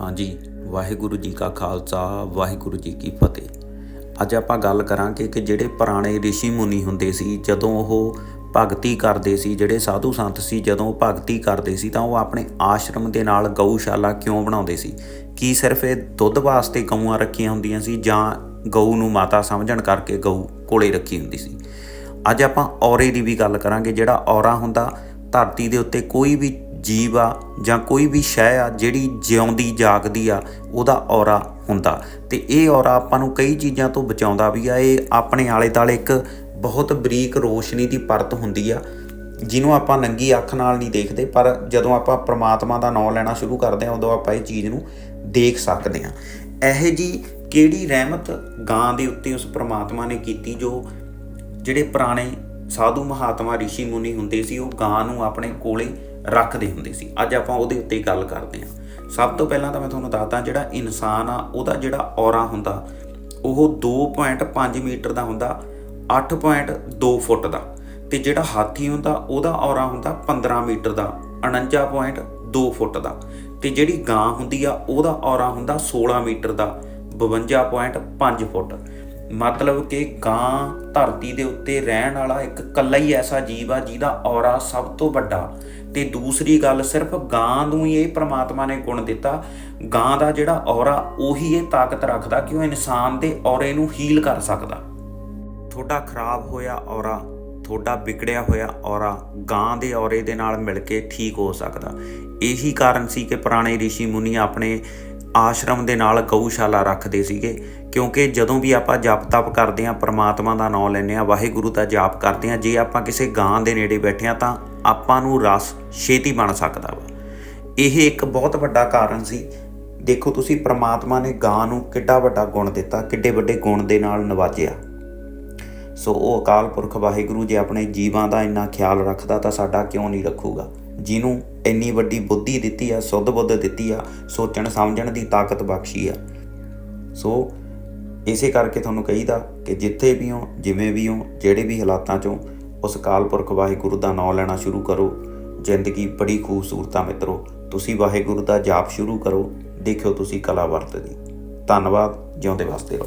ਹਾਂਜੀ, ਵਾਹਿਗੁਰੂ ਜੀ ਕਾ ਖਾਲਸਾ, ਵਾਹਿਗੁਰੂ ਜੀ ਕੀ ਫਤਿਹ। ਅੱਜ ਆਪਾਂ ਗੱਲ ਕਰਾਂਗੇ ਕਿ ਜਿਹੜੇ ਪੁਰਾਣੇ ઋષਿ ਮੁਨੀ ਹੁੰਦੇ ਸੀ, ਜਦੋਂ ਉਹ ਭਗਤੀ ਕਰਦੇ ਸੀ, ਜਿਹੜੇ ਸਾਧੂ ਸੰਤ ਸੀ, ਜਦੋਂ ਉਹ ਭਗਤੀ ਕਰਦੇ ਸੀ, ਤਾਂ ਉਹ ਆਪਣੇ ਆਸ਼ਰਮ ਦੇ ਨਾਲ ਗਊਸ਼ਾਲਾ ਕਿਉਂ ਬਣਾਉਂਦੇ ਸੀ? ਕੀ ਸਿਰਫ ਇਹ ਦੁੱਧ ਵਾਸਤੇ ਗਊਆਂ ਰੱਖੀਆਂ ਹੁੰਦੀਆਂ ਸੀ, ਜਾਂ ਗਊ ਨੂੰ ਮਾਤਾ ਸਮਝਣ ਕਰਕੇ ਗਊ ਕੋਲੇ ਰੱਖੀ ਹੁੰਦੀ ਸੀ? ਅੱਜ ਆਪਾਂ ਔਰੇ ਦੀ ਵੀ ਗੱਲ ਕਰਾਂਗੇ, ਜਿਹੜਾ ਔਰਾ ਹੁੰਦਾ, ਧਰਤੀ ਦੇ ਉੱਤੇ ਕੋਈ ਵੀ ਜੀਵ ਆ ਜਾਂ ਕੋਈ ਵੀ ਸ਼ੈ ਆ ਜਿਹੜੀ ਜਿਉਂਦੀ, ਜਾਗਦੀ ਆ, ਉਹਦਾ ਔਰਾ ਹੁੰਦਾ। ਤੇ ਇਹ ਔਰਾ ਆਪਾਂ ਨੂੰ ਕਈ ਚੀਜ਼ਾਂ ਤੋਂ ਬਚਾਉਂਦਾ ਵੀ ਆ। ਇਹ ਆਪਣੇ ਆਲੇ ਦੁਆਲੇ ਇੱਕ ਬਹੁਤ ਬਰੀਕ ਰੋਸ਼ਨੀ ਦੀ ਪਰਤ ਹੁੰਦੀ ਆ, ਜਿਹਨੂੰ ਆਪਾਂ ਨੰਗੀ ਅੱਖ ਨਾਲ ਨਹੀਂ ਦੇਖਦੇ, ਪਰ ਜਦੋਂ ਆਪਾਂ ਪ੍ਰਮਾਤਮਾ ਦਾ ਨਾਮ ਲੈਣਾ ਸ਼ੁਰੂ ਕਰਦੇ ਹਾਂ, ਉਦੋਂ ਆਪਾਂ ਇਹ ਚੀਜ਼ ਨੂੰ ਦੇਖ ਸਕਦੇ ਹਾਂ। ਇਹ ਜੀ ਕਿਹੜੀ ਰਹਿਮਤ ਗਾਂ ਦੇ ਉੱਤੇ ਉਸ ਪ੍ਰਮਾਤਮਾ ਨੇ ਕੀਤੀ ਜੋ ਜਿਹੜੇ ਪੁਰਾਣੇ ਸਾਧੂ ਮਹਾਤਮਾ ઋષਿ ਮੁਨੀ ਹੁੰਦੇ ਸੀ, ਉਹ ਗਾਂ ਨੂੰ ਆਪਣੇ ਕੋਲੇ ਰੱਖਦੇ ਹੁੰਦੇ ਸੀ। ਅੱਜ ਆਪਾਂ ਉਹਦੇ ਉੱਤੇ ਗੱਲ ਕਰਦੇ ਹਾਂ। ਸਭ ਤੋਂ ਪਹਿਲਾਂ ਤਾਂ ਮੈਂ ਤੁਹਾਨੂੰ ਦੱਸਦਾ, ਜਿਹੜਾ ਇਨਸਾਨ ਆ, ਉਹਦਾ ਜਿਹੜਾ ਔਰਾ ਹੁੰਦਾ, ਉਹ 2.5 ਮੀਟਰ ਦਾ ਹੁੰਦਾ 8.2 ਫੁੱਟ ਦਾ। ਤੇ ਜਿਹੜਾ ਹਾਥੀ ਹੁੰਦਾ, ਉਹਦਾ ਔਰਾ ਹੁੰਦਾ 15 ਮੀਟਰ ਦਾ 49.2 ਫੁੱਟ ਦਾ। ਤੇ ਜਿਹੜੀ ਗਾਂ ਹੁੰਦੀ ਆ, ਉਹਦਾ ਔਰਾ ਹੁੰਦਾ 16 ਮੀਟਰ ਦਾ 52.5 ਫੁੱਟ। ਮਤਲਬ ਕਿ ਗਾਂ ਧਰਤੀ ਦੇ ਉੱਤੇ ਰਹਿਣ ਵਾਲਾ ਇੱਕ ਕੱਲਾ ਹੀ ਐਸਾ ਜੀਵ ਆ ਜਿਹਦਾ ਔਰਾ ਸਭ ਤੋਂ ਵੱਡਾ। ਤੇ ਦੂਸਰੀ ਗੱਲ, ਸਿਰਫ ਗਾਂ ਨੂੰ ਹੀ ਇਹ ਪ੍ਰਮਾਤਮਾ ਨੇ ਗੁਣ ਦਿੱਤਾ। ਗਾਂ ਦਾ ਜਿਹੜਾ ਔਰਾ, ਉਹੀ ਇਹ ਤਾਕਤ ਰੱਖਦਾ ਕਿ ਉਹ ਇਨਸਾਨ ਦੇ ਔਰੇ ਨੂੰ ਹੀਲ ਕਰ ਸਕਦਾ। ਤੁਹਾਡਾ ਖਰਾਬ ਹੋਇਆ ਔਰਾ, ਤੁਹਾਡਾ ਵਿਗੜਿਆ ਹੋਇਆ ਔਰਾ ਗਾਂ ਦੇ ਔਰੇ ਦੇ ਨਾਲ ਮਿਲ ਕੇ ਠੀਕ ਹੋ ਸਕਦਾ। ਇਹੀ ਕਾਰਨ ਸੀ ਕਿ ਪੁਰਾਣੇ ઋષਿ ਮੁਨੀ ਆਪਣੇ ਆਸ਼ਰਮ ਦੇ ਨਾਲ ਗਊਸ਼ਾਲਾ ਰੱਖਦੇ ਸੀਗੇ, ਕਿਉਂਕਿ ਜਦੋਂ ਵੀ ਆਪਾਂ ਜਪ ਤਪ ਕਰਦੇ ਆਂ ਪ੍ਰਮਾਤਮਾ ਦਾ ਨਾਮ ਲੈਂਦੇ ਆਂ ਵਾਹਿਗੁਰੂ ਦਾ ਜਾਪ ਕਰਦੇ ਆਂ ਜੇ ਆਪਾਂ ਕਿਸੇ ਗਾਂ ਦੇ ਨੇੜੇ ਬੈਠੇ ਆਂ ਤਾਂ ਆਪਾਂ ਨੂੰ ਰਸ ਛੇਤੀ ਬਣ ਸਕਦਾ ਵਾ। ਇਹ ਇੱਕ ਬਹੁਤ ਵੱਡਾ ਕਾਰਨ ਸੀ। ਦੇਖੋ ਤੁਸੀਂ, ਪ੍ਰਮਾਤਮਾ ਨੇ ਗਾਂ ਨੂੰ ਕਿੱਡਾ ਵੱਡਾ ਗੁਣ ਦਿੱਤਾ, ਕਿੱਡੇ ਵੱਡੇ ਗੁਣ ਦੇ ਨਾਲ ਨਵਾਜਿਆ। ਸੋ ਉਹ ਅਕਾਲ ਪੁਰਖ ਵਾਹਿਗੁਰੂ ਜੇ ਆਪਣੇ ਜੀਵਾਂ ਦਾ ਇੰਨਾ ਖਿਆਲ ਰੱਖਦਾ ਤਾਂ ਸਾਡਾ ਕਿਉਂ ਨਹੀਂ ਰੱਖੂਗਾ? ਜਿਹਨੂੰ ਇੰਨੀ ਵੱਡੀ ਬੁੱਧੀ ਦਿੱਤੀ ਆ, ਸੁੱਧ ਬੁੱਧ ਦਿੱਤੀ ਆ, ਸੋਚਣ ਸਮਝਣ ਦੀ ਤਾਕਤ ਬਖਸ਼ੀ ਆ। ਸੋ ਇਸੇ ਕਰਕੇ ਤੁਹਾਨੂੰ ਕਹੀਦਾ ਕਿ ਜਿੱਥੇ ਵੀ ਹੋ, ਜਿਵੇਂ ਵੀ ਹੋ, ਜਿਹੜੇ ਵੀ ਹਾਲਾਤਾਂ ਚੋਂ ਉਸ ਅਕਾਲ ਪੁਰਖ ਵਾਹਿਗੁਰੂ ਦਾ ਨਾਮ ਲੈਣਾ ਸ਼ੁਰੂ ਕਰੋ। ਜ਼ਿੰਦਗੀ ਬੜੀ ਖੂਬਸੂਰਤ ਆ ਮਿੱਤਰੋ, ਤੁਸੀਂ ਵਾਹਿਗੁਰੂ ਦਾ ਜਾਪ ਸ਼ੁਰੂ ਕਰੋ, ਦੇਖਿਓ ਤੁਸੀਂ ਕਲਾ ਵਰਤਦੀ। ਧੰਨਵਾਦ, ਜਿਉਂਦੇ ਵਾਸਤੇ ਰਹੋ।